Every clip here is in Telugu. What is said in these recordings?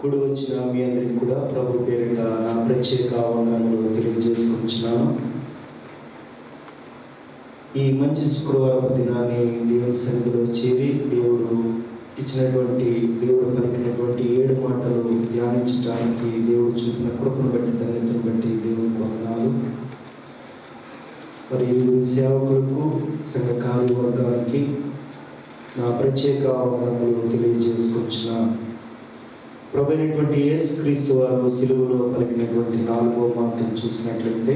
కూడి వచ్చిన మీ అందరికి కూడా ప్రభు పేరిట నా ప్రత్యేక వందనలు తెలియజేసుకుంటున్నాను. ఈ మంచి శుక్రవారం దినాన్ని దేవుని సన్నిధిలో చేరి దేవుడు ఇచ్చినటువంటి దేవుడు పలికినటువంటి ఏడు మాటలు ధ్యానించడానికి దేవుడు చూపిన కృపను బట్టి ధన్యతను బట్టి దేవునికి వందనాలు. మరి సేవకులకు సంఘ కార్యవర్గానికి నా ప్రత్యేక వందనలు తెలియజేసుకుంటున్నాను. ప్రభుత్వ యేసు క్రీస్తు వారు సిలువలో పలికినటువంటి నాలుగో మాటలు చూసినట్లయితే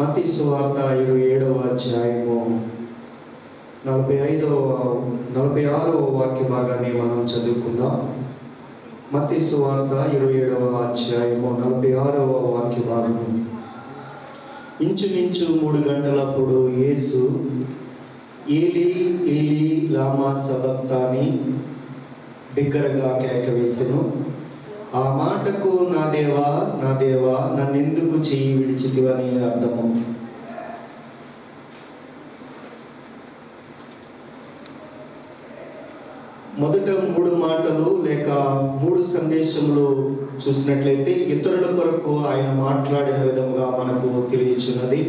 మతి సువార్త ఇరవై ఏడవ అధ్యాయము నలభై ఐదవ నలభై ఆరవ వాక్య భాగాన్ని మనం చదువుకుందాం. మతి సువార్త ఇరవై ఏడవ అధ్యాయము నలభై ఆరవ వాక్య భాగము. ఇంచుమించు మూడు గంటలప్పుడు యేసు ఏలి ఏలి లామా సబక్తాని బిగ్గరగా కేక వేసెను ఆ మాటకు నా దేవా నా దేవా నన్నెందుకు చెయ్యి విడిచితివని అర్థము. మొదట మూడు మాటలు లేక మూడు సందేశములు చూసినట్లయితే ఇతరుల కొరకు ఆయన మాట్లాడిన విధంగా మనకు తెలియచున్నది.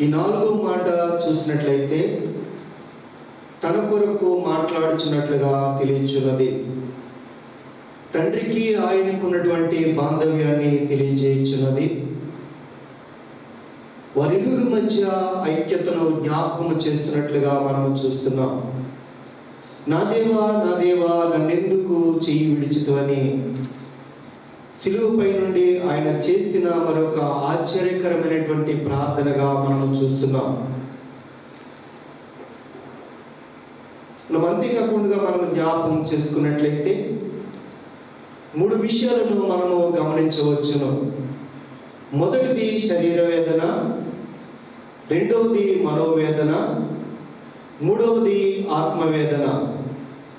ఈ నాలుగో మాట చూసినట్లయితే తన కొరకు మాట్లాడుచున్నట్లుగా తెలియచున్నది. తండ్రికి ఆయనకున్నటువంటి బాంధవ్యాన్ని తెలియజేయుచున్నది. వరిదురు మధ్య ఐక్యతను జ్ఞాపకము చేస్తున్నట్లుగా మనం చూస్తున్నాం. నా దేవా నా దేవా నన్నెందుకు చెయ్యి విడిచితవని. సిలువపై నుండి ఆయన చేసిన మరొక ఆశ్చర్యకరమైనటువంటి ప్రార్థనగా మనం చూస్తున్నాం. మనం అంతేకాకుండా మనం జ్ఞాపకం చేసుకున్నట్లయితే మూడు విషయాలను మనము గమనించవచ్చును. మొదటిది శరీర వేదన రెండవది మనోవేదన మూడవది ఆత్మవేదన.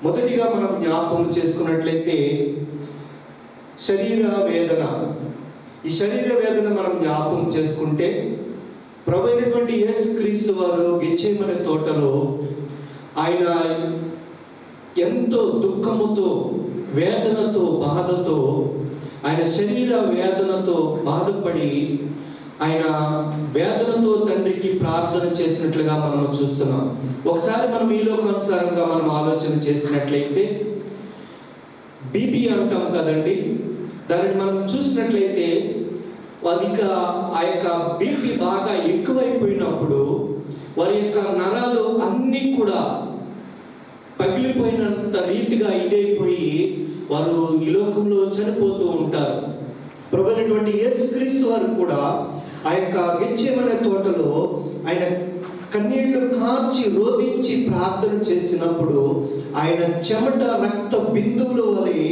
మొదటిగా మనం జ్ఞాపకం చేసుకున్నట్లయితే శరీర వేదన ఈ శరీర వేదన మనం జ్ఞాపకం చేసుకుంటే ప్రభు అయినటువంటి యేసుక్రీస్తు వారు గిచ్చేమనే తోటలో ఆయన ఎంతో దుఃఖముతో వేదనతో బాధతో ఆయన శరీర వేదనతో బాధపడి ఆయన వేదనతో తండ్రికి ప్రార్థన చేసినట్లుగా మనం చూస్తున్నాం. ఒకసారి మనం ఈ లోకానుసారంగా మనం ఆలోచన చేసినట్లయితే బీపీ అంటాం కదండి. దానిని మనం చూసినట్లయితే అధిక ఆ యొక్క బీపీ బాగా ఎక్కువైపోయినప్పుడు వారి యొక్క నరాలు అన్నీ కూడా పగిలిపోయినంత రీతిగా ఇదైపోయి వారు ఈ లోకంలో చనిపోతూ ఉంటారు. ప్రభుత్వటువంటి యేసుక్రీస్తు వారు కూడా ఆ యొక్క గెచ్చేమనే తోటలో ఆయన కన్నీళ్ళు కార్చి రోధించి ప్రార్థన చేసినప్పుడు ఆయన చెమట రక్త బిందువుల వలె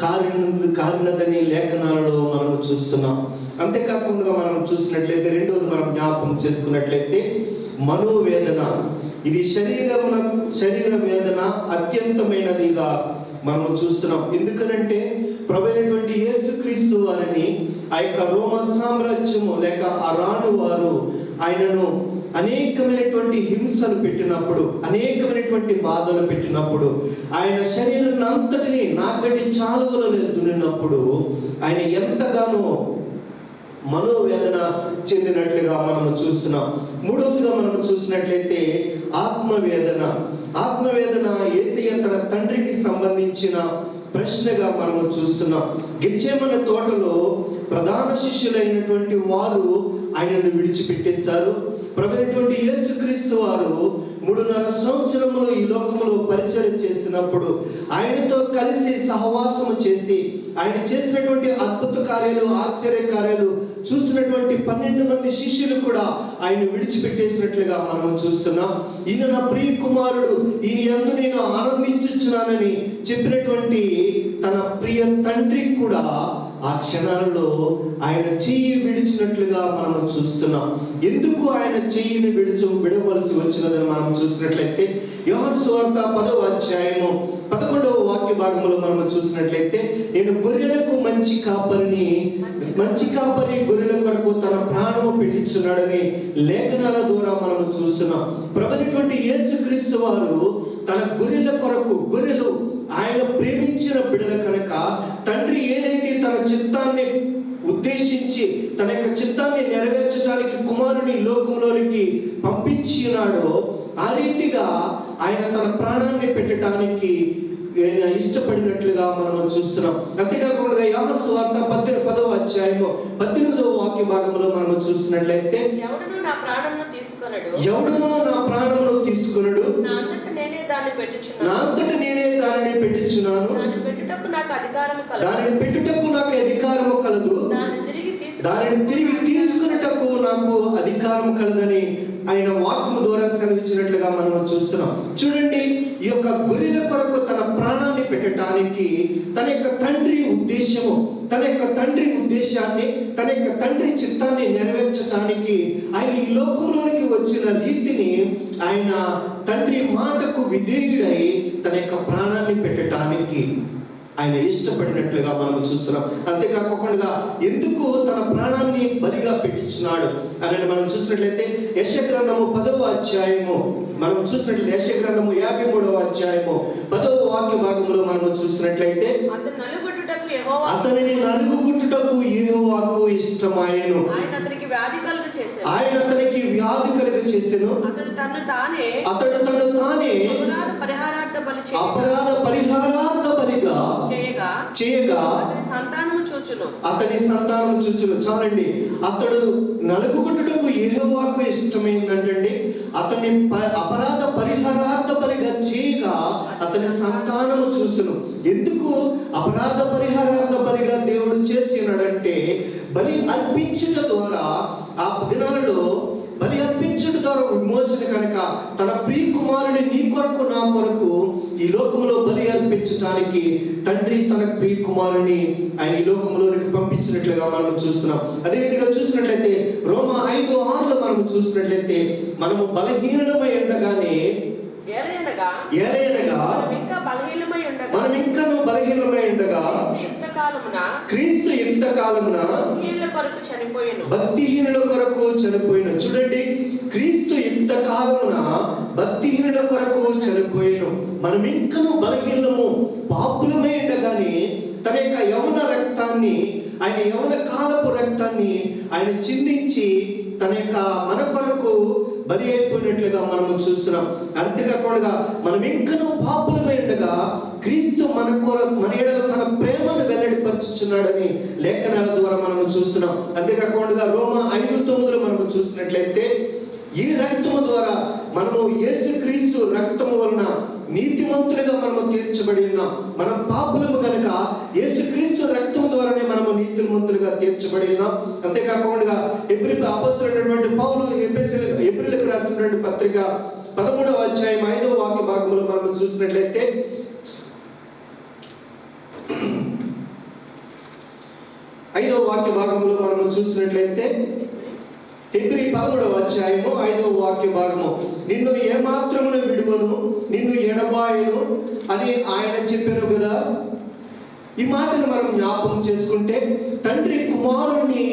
కారిన కారినదని లేఖనాలలో మనం చూస్తున్నాం. అంతేకాకుండా మనం చూసినట్లయితే రెండోది మనం జ్ఞాపకం చేసుకున్నట్లయితే మనోవేదన. ఇది శరీరమున శరీర వేదన అత్యంతమైనదిగా మనం చూస్తున్నాం. ఎందుకనంటే ప్రభుత్వ యేసుక్రీస్తు వారిని ఆ యొక్క రోమ సామ్రాజ్యము లేక ఆ రాణు వారు ఆయనను అనేకమైనటువంటి హింసలు పెట్టినప్పుడు అనేకమైనటువంటి బాధలు పెట్టినప్పుడు ఆయన శరీరం అంతటిని నాకటి చాలువలలో దున్నినప్పుడు ఆయన ఎంతగానో మనోవేదన చెందినట్లుగా మనం చూస్తున్నాం. మూడవదిగా మనం చూసినట్లయితే ఆత్మవేదన. ఆత్మవేదన ఏసయ్య తన తండ్రికి సంబంధించిన ప్రశ్నగా మనము చూస్తున్నాం. గిచ్చేమన తోటలో ప్రధాన శిష్యులైనటువంటి వారు ఆయనను విడిచిపెట్టేశారు. ప్రభుత్వటువంటి యేసుక్రీస్తు వారు మూడున్నర సంవత్సరములు ఈ లోకములో పరిచయం చేసినప్పుడు ఆయనతో కలిసి సహవాసము చేసి ఆయన చేసినటువంటి అద్భుత కార్యాలు ఆశ్చర్య కార్యాలు చూసినటువంటి పన్నెండు మంది శిష్యులు కూడా ఆయన విడిచిపెట్టేసినట్లుగా మనం చూస్తున్నాం. ఈయన నా ప్రియ కుమారుడు ఈయన ఎందు నేను ఆనందించున్నానని చెప్పినటువంటి తన ప్రియ తండ్రికి కూడా ఆ క్షణాలలో ఆయన చెయ్యి విడిచినట్లుగా మనం చూస్తున్నాం. ఎందుకు ఆయన చెయ్యిని విడిచు విడవలసి వచ్చినదని మనం చూసినట్లయితే యోహన్ సువార్త పదవ అధ్యాయము పదకొండవ వాక్య భాగంలో మనం చూసినట్లయితే నేను గొర్రెలకు మంచి కాపరిని మంచి కాపరి గొర్రెల కొరకు తన ప్రాణము పెట్టించున్నాడని లేఖనాల ద్వారా మనం చూస్తున్నాం. ప్రభుత్వంటి యేసుక్రీస్తు వారు తన గొర్రెల కొరకు గొర్రెలు ఆయన ప్రేమి ప్రేమించిన బిడల కనుక తండ్రి ఏదైతే తన చిత్తాన్ని ఉద్దేశించి తన యొక్క చిత్తాన్ని నెరవేర్చడానికి కుమారుని లోకంలోనికి పంపించి ఉన్నాడో ఆ రీతిగా ఆయన తన ప్రాణాన్ని పెట్టడానికి ఇష్టపడినట్లుగా మనం చూస్తున్నాం. అంతేకాకుండా యాహన్ సువార్త పద్దెనిమిది పదవ అధ్యాయము పద్దెనిమిదవ వాక్య భాగంలో మనం చూసినట్లయితే ఎవడును నా ప్రాణమును తీసుకొనడు. ఎవడునో నా ప్రాణమును తీసుకున్నాడు దాన్ని నా పెట్టుచున్నాను అంతట నేనే దానిని పెట్టించున్నాను. దాన్ని పెట్టుటకు నాకు అధికారం కలదు. దానిని పెట్టుటకు నాకు అధికారము కలదు. దాన్ని తిరిగి తీసుకు దానిని తిరిగి తీసుకున్నటకు నాకు అధికారం కలదని ఆయన వాక్యము ద్వారా సెలవిచ్చినట్లుగా మనం చూస్తున్నాం. చూడండి ఈ యొక్క గొర్రెల కొరకు తన ప్రాణాన్ని పెట్టడానికి తన యొక్క తండ్రి ఉద్దేశము తన యొక్క తండ్రి ఉద్దేశాన్ని తన యొక్క తండ్రి చిత్తాన్ని నెరవేర్చడానికి ఆయన ఈ లోకంలోనికి వచ్చిన రీతిని ఆయన తండ్రి మాటకు విధేయుడై తన యొక్క ప్రాణాన్ని పెట్టడానికి ఆయన ఇష్టపడినట్లుగా మనం చూస్తున్నాం. అంతేకాకుండా ఎందుకు తన ప్రాణాన్ని బలిగా పెట్టించున్నాడు అని మనం చూసినట్లయితే యశగ్రంథము పదవ అధ్యాయము మనం చూసినట్లయితే యశగ్రంథము యాభై మూడవ అధ్యాయము పదవ వాక్య భాగంలో మనం చూసినట్లయితే అతను అతనిని నలుగుగుట్టుటకు ఏహోవాకు ఇష్టమాయను. ఆయన అతనికి వ్యాధి కలుగు ఆయన అతనికి వ్యాధి కలుగ చేసెను. అతడు తన్ను తానే అతడు తను తానే అపరాధ పరిహారార్థ బలి అపరాధ పరిహారార్థ బలిగా చేయగా చేయగా సంతానము చూచును. అతని సంతానం చూచును. చాలండి. అతడు నలుగుకుంటుటకు ఏహోవాకు ఇష్టమైందంటండి. అతని ప- అపరాధ పరిహారార్థ బలిగా చేయగా అతని సంతానము చూసును ఎందుకు? అపరాధ పరిహారార్థ బలిగా దేవుడు చేసినాడంటే బలి అర్పించుట ద్వారా ఆ దినాలలో విమోచన కనుక తన ప్రియ కుమారుని నీ కొరకు నా కొరకు ఈ లోకంలో బలి అర్పించడానికి తండ్రి తన ప్రియ కుమారుని ఆయన ఈ లోకంలోనికి పంపించినట్లుగా మనం చూస్తున్నాం. అదే విధంగా చూసినట్లయితే రోమ ఐదు ఆరులో మనం చూసినట్లయితే మనము బలహీనమై ఉండగానే ఏలైనగా మనం ఇంకా బలహీనమై ఉండగా మనం ఇంకా బలహీనమై ఉండగా యుక్త కాలమున క్రీస్తు యుక్త కాలమున భక్తిహీనుల కొరకు చనిపోయిన చూడండి క్రీస్తు యుక్త భక్తిహీనుల కొరకు చనిపోయాను. మనం ఇంకను బలహీనము పాపులమే ఉండగానే తన యొక్క యవన రక్తాన్ని ఆయన యవన కాలపు రక్తాన్ని ఆయన చిందించి తన యొక్క మన కొరకు బలి అయిపోయినట్లుగా మనము చూస్తున్నాం. అంతేకాకుండా మనం ఇంకనూ పాపులమై ఉండగా క్రీస్తు మన కొర మన ఎడల తన ప్రేమను వెల్లడిపరుచుచున్నాడని లేఖనాల ద్వారా మనము చూస్తున్నాం. అంతేకాకుండా రోమ ఐదు తొమ్మిదిలో మనము చూసినట్లయితే ఈ రక్తము ద్వారా మనము యేసుక్రీస్తు రక్తము వలన నీతిమంతులుగా మనము తీర్చబడి ఉన్నాం. మనం పాపులము కనుక యేసుక్రీస్తు రక్తము ద్వారానే మనము నీతిమంతులుగా తీర్చబడి ఉన్నాం. అంతేకాకుండా ఎబ్రి అపస్తున్నటువంటి పౌలు ఎపిసిల్ ఎబ్రిలకు రాసినటువంటి పత్రిక పదమూడవ అధ్యాయం ఐదవ వాక్య భాగంలో మనం చూసినట్లయితే ఐదవ వాక్య భాగంలో మనం చూసినట్లయితే హెబ్రి పదమూడవ అధ్యాయము ఐదవ వాక్య భాగము. నిన్ను ఏమాత్రమును విడువను నిన్ను ఎడబాయను అని ఆయన చెప్పాను కదా. ఈ మాటను మనం జ్ఞాపకం చేసుకుంటే తండ్రి కుమారుణ్ణి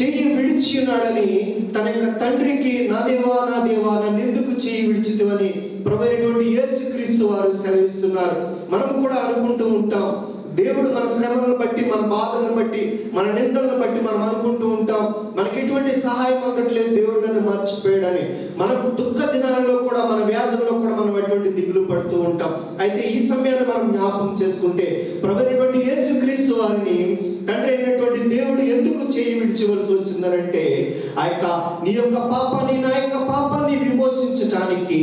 చెయ్యి విడిచి ఉన్నాడని తన యొక్క తండ్రికి నా దేవా నా దేవా నన్ను ఎందుకు చెయ్యి విడిచితివని ప్రభుత్వ యేసుక్రీస్తు వారు సెలవిస్తున్నారు. మనం కూడా అనుకుంటూ ఉంటాం దేవుడు మన శ్రమలను బట్టి మన బాధలను బట్టి మన నిందలను బట్టి మనం అనుకుంటూ ఉంటాం. మనకి ఎటువంటి సహాయం అందట్లేదు దేవుడు నన్ను మర్చిపోయాడని. మనకు దుఃఖ దినాలలో కూడా మన వ్యాధుల్లో కూడా మనం ఎటువంటి దిగులు పడుతూ ఉంటాం. అయితే ఈ సమయాన్ని మనం జ్ఞాపకం చేసుకుంటే ప్రభుత్వ యేసుక్రీస్తు వారిని తండ్రి అయినటువంటి దేవుడు ఎందుకు చేయి విడిచివలసి వచ్చిందనంటే ఆ యొక్క నీ యొక్క పాప నీ నా యొక్క పాప పాపాన్ని విమోచించటానికి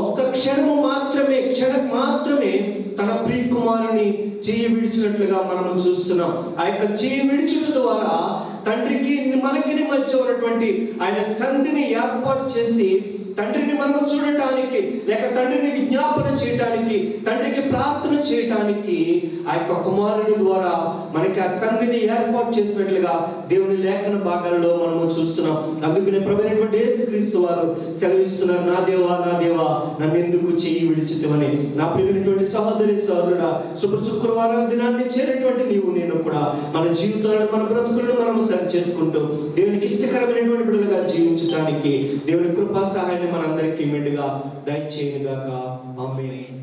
ఒక్క క్షణము మాత్రమే క్షణం మాత్రమే తన ప్రియకుమారుని చేయి విడిచినట్లుగా మనము చూస్తున్నాం. ఆ యొక్క చేయి విడిచుట ద్వారా తండ్రికి మనకి మధ్య ఉన్నటువంటి ఆయన సంధిని ఏర్పాటు చేసి తండ్రిని మనం చూడటానికి లేక తండ్రిని విజ్ఞాపన చేయటానికి తండ్రికి ప్రార్థన చేయటానికి ఆ యొక్క కుమారుడి ద్వారా మనకి ఆ సంధిని ఏర్పాటు చేసినట్లుగా దేవుని లేఖన భాగాల్లో మనము చూస్తున్నాం. అందుకనే ప్రభుత్వ యేసుక్రీస్తు వారు సెలవిస్తున్నారు నా దేవా నా దేవా నన్ను ఎందుకు చెయ్యి విడిచితమని నా ప్రియమైనటువంటి సహోదరి సహోదరుడా శుభ్ర శుక్రవారం దినాన్ని చేరినటువంటి నీవు నేను కూడా మన జీవితాలను మన బ్రతుకులను మనము సరి చేసుకుంటూ దేవునికి ఇష్టకరమైనటువంటి బిడ్డలుగా జీవించడానికి దేవుని కృపా సహాయాన్ని మనందరికీ మెండుగా దయచేయనుగాక. ఆమె